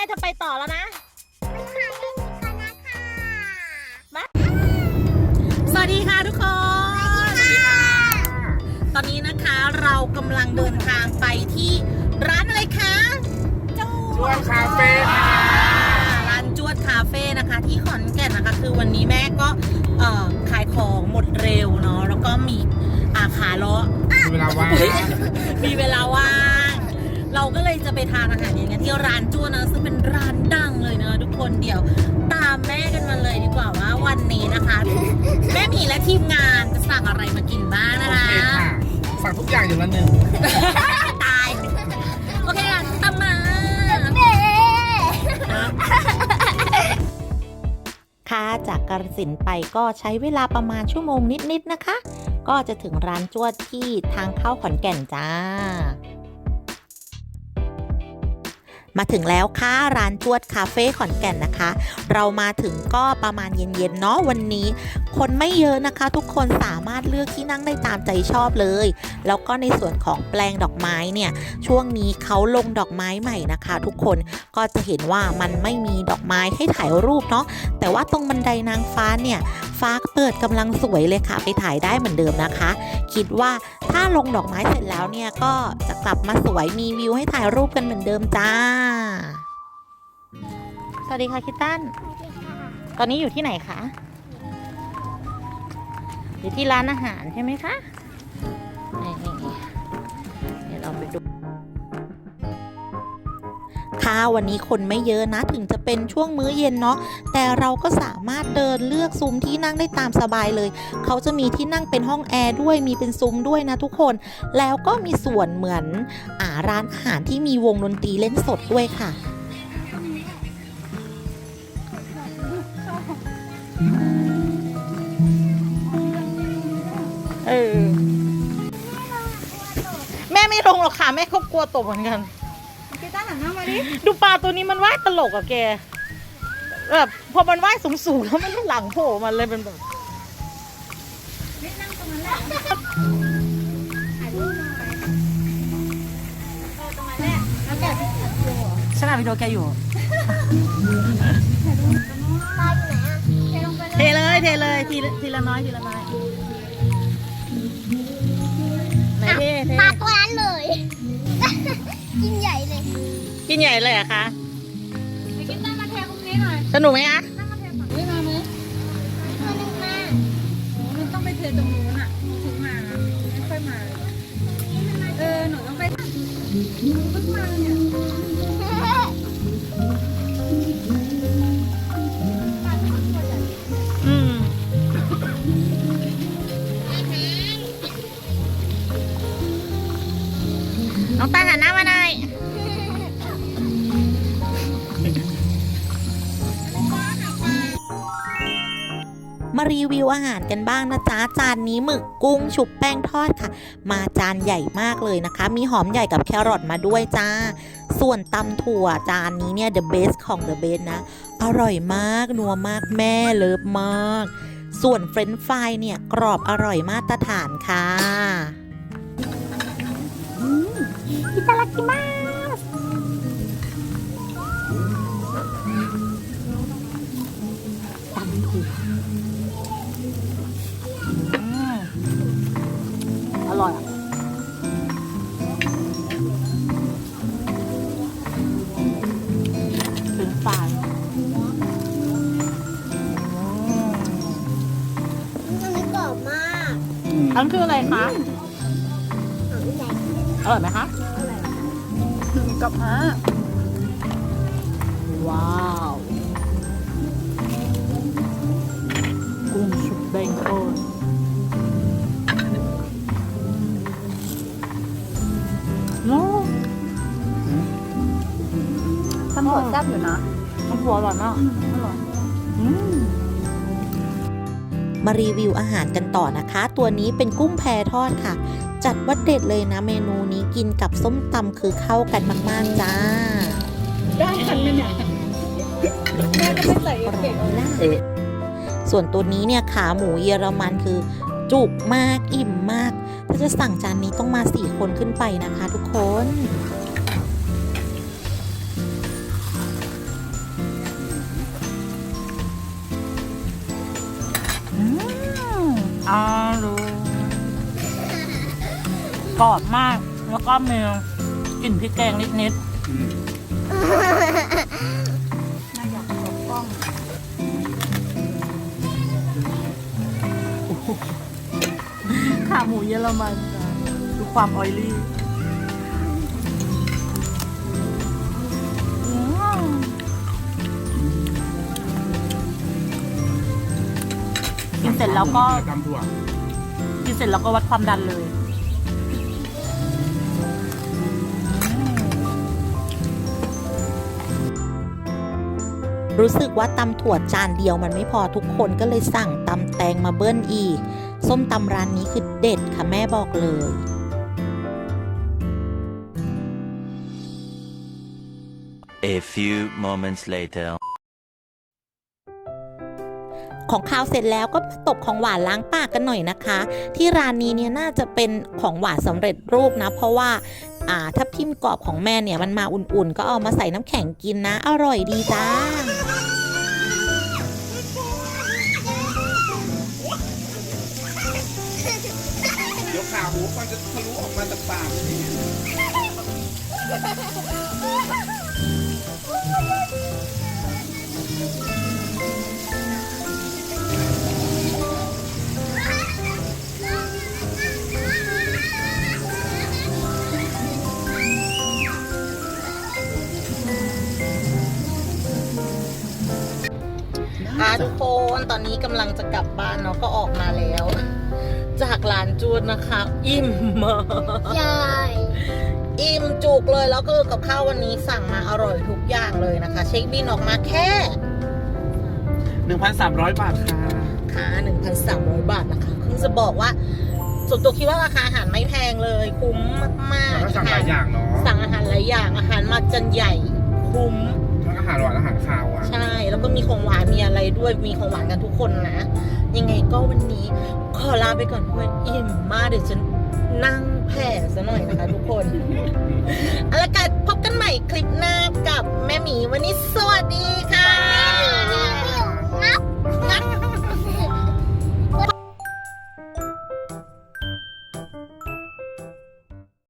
ม่จะไปต่อแล้วนะ สวัสดีค่ะทุกคน ตอนนี้นะคะเรากำลังเดินทางไปที่ร้านอะไรคะจจวดคาเฟ่ค่ะร้านจวดคาเฟ่นะคะ ที่ขอนแก่นนะคะ คือวันนี้แม่ก็เอ่อขายของหมดเร็วเนาะแล้วก็มีอาขาเลาะมีเวลาว่างมีเวลาว่าง เราก็เลยจะไปทานอาหารเย็นกันที่ร้านจ้วนะซึ่งเป็นร้านดังเลยนะทุกคนเดี๋ยวตามแม่กันมาเลยดีกว่าว่าวันนี้นะคะ แม่หมีและทีมงานจะสั่งอะไรมากินบ้างนะโอคะเคค่ะสั่งทุกอย่างอย่างละหนึ่งตายโอเคค่ะตามมาค่ะจากกาฬสินธุ์ไปก็ใช้เวลาประมาณชั่วโมงนิดๆนะคะ ก็จะถึงร้านจวดที่ทางเข้าขอนแก่นจ้า มาถึงแล้วค่ะร้านจวดคาเฟ่ขอนแก่นนะคะ เรามาถึงก็ประมาณเย็นๆเนาะวันนี้ คนไม่เยอะนะคะ ทุกคนสามารถเลือกที่นั่งได้ตามใจชอบเลย แล้วก็ในส่วนของแปลงดอกไม้เนี่ยช่วงนี้เขาลงดอกไม้ใหม่นะคะ ทุกคนก็จะเห็นว่ามันไม่มีดอกไม้ให้ถ่ายรูปเนาะแต่ว่าตรงบันไดนางฟ้าเนี่ยฟ้าเปิดกำลังสวยเลยค่ะ ไปถ่ายได้เหมือนเดิมนะคะ คิดว่าถ้าลงดอกไม้เสร็จแล้วเนี่ยก็จ กลับมาสวยมีวิวให้ถ่ายรูปกันเหมือนเดิมจ้า สวัสดีค่ะคิตตันตอนนี้อยู่ที่ไหนคะ อยู่ที่ร้านอาหารใช่ไหมคะ วันนี้คนไม่เยอะนะ ถึงจะเป็นช่วงมื้อเย็นเนาะแต่เราก็สามารถเดินเลือกซุ้มที่นั่งได้ตามสบายเลย เขาจะมีที่นั่งเป็นห้องแอร์ด้วยมีเป็นซุ้มด้วยนะทุกคน แล้วก็มีส่วนเหมือนอ่าร้านอาหารที่มีวงดนตรีเล่นสดด้วยค่ะ เออแม่ไม่ลงหรอกค่ะ แม่เขากลัวตกเหมือนกัน มาดิดูปลาตัวนี้มันว่ายตลกอะแกแบบพอมันว่ายสูงๆแล้วมันหลังโผล่มันเลยเป็นแบบนี่นั่งตรงนั้นแหละถ่ายรูปหน่อยเออตรงนั้นแหละแล้วแกะที่ถ่ายรูปเหรอฉันอ่านวิดีโอแกอยู่ปลาอยู่ไหนอะเทลงไปเทเลยเลยเทเลยทีละทีละน้อยทีละน้อย ใหญ่เลยเหรอะคะไปกีต้ามาเทตรงนี้หน่อยสนุกไหมคะนั่งมาเทฝั่งนี้มาไหมตัวนึงมามันต้องไปเทตรงนู้นอะถึงมาไม่ค่อยมา เออหนูต้องไปหนูเพิ่งมาเนี่ยารีวิวอาหารกันบ้างนะจ๊ะจานนี้หมึกกุ้งชุบแป้งทอดค่ะ มาจานใหญ่มากเลยนะคะ มีหอมใหญ่กับแครอทมาด้วยจ้า ส่วนตำถั่วจานนี้เนี่ย the best ของ the best นะ อร่อยมาก นัวมากแม่เลิฟมาก ส่วนเฟรนช์ฟรายเนี่ย กรอบอร่อยมาตรฐานค่ะอิตาลากิมาตำถั่ว ป็นฟรายอันนี้กรอบมากอันนคืออะไรคะหอมใหญ่อร่อยไหมคะกรอบมากำรวจแซ่บอยู่นะน้ำหัวอร่อยมากอร่อยมารีวิวอาหารกันต่อนะคะ ตัวนี้เป็นกุ้งแพทอดค่ะ จัดว่าเด็ดเลยนะเมนูนี้กินกับส้มตำคือเข้ากันมากๆจ้า ได้ทันไหมเนี่ยแม่ก็ไม่ใส่เอฟเฟกต์เอาละเออส่วนตัวนี้เนี่ยขาหมูเยอรมันคือจุกมากอิ่มมาก ถ้าจะสั่งจานนี้ต้องมาสี่คนขึ้นไปนะคะทุกคน อร่อยกรอบมาก แล้วก็มีกลิ่นพริกแกงนิดน่าอยากกล้องขาหมูเยอรมันดูความออยลี่ แล้วก็ตำถั่วกินเสร็จแล้วก็วัดความดันเลยรู้สึกว่าตำถั่วจานเดียวมันไม่พอทุกคนก็เลยสั่งตำแตงมาเบิ้ลอีก ส้มตำร้านนี้คือเด็ดค่ะแม่บอกเลย A few moments later. ของข้าวเสร็จแล้วก็มาตบของหวานล้างปากกันหน่อยนะคะ ที่ร้านนี้เนี่ยน่าจะเป็นของหวานสำเร็จรูปนะ เพราะว่าอ่าทับทิมกรอบของแม่เนี่ยมันมาอุ่นๆ ก็เอามาใส่น้ำแข็งกินนะ อร่อยดีจ้าเดี๋ยวขาหมูมันจะทะลุออกมาจากปาก ทุกคนตอนนี้กำลังจะกลับบ้านเนาะก็ออกมาแล้ว จากร้านจูดนะคะ อิ่มมากใช่อิ่มจุกเลยแล้วก็กับข้าววันนี้สั่งมาอร่อยทุกอย่างเลยนะคะ เช็คบินออกมาแค่ 1,300 บาทค่ะค่า1,300 บาทนะคะคือจะบอกว่าส่วนตัวคิดว่าราคาอาหารไม่แพงเลยคุ้มมากแล้วๆก็สั่งหลายอย่างเนาะสั่งอาหารหลายอย่างอาหารมาจานใหญ่คุ้มทั้งอาหารหวานอาหารคาวอะใช่แล้ว ก็มีของหวานมีอะไรด้วยมีของหวานกันทุกคนนะ ยังไงก็วันนี้ขอลาไปก่อนเพราะว่าอิ่มมากเดี๋ยวฉันนั่งแผ่ซะหน่อยนะคะทุกคนเอาละกัน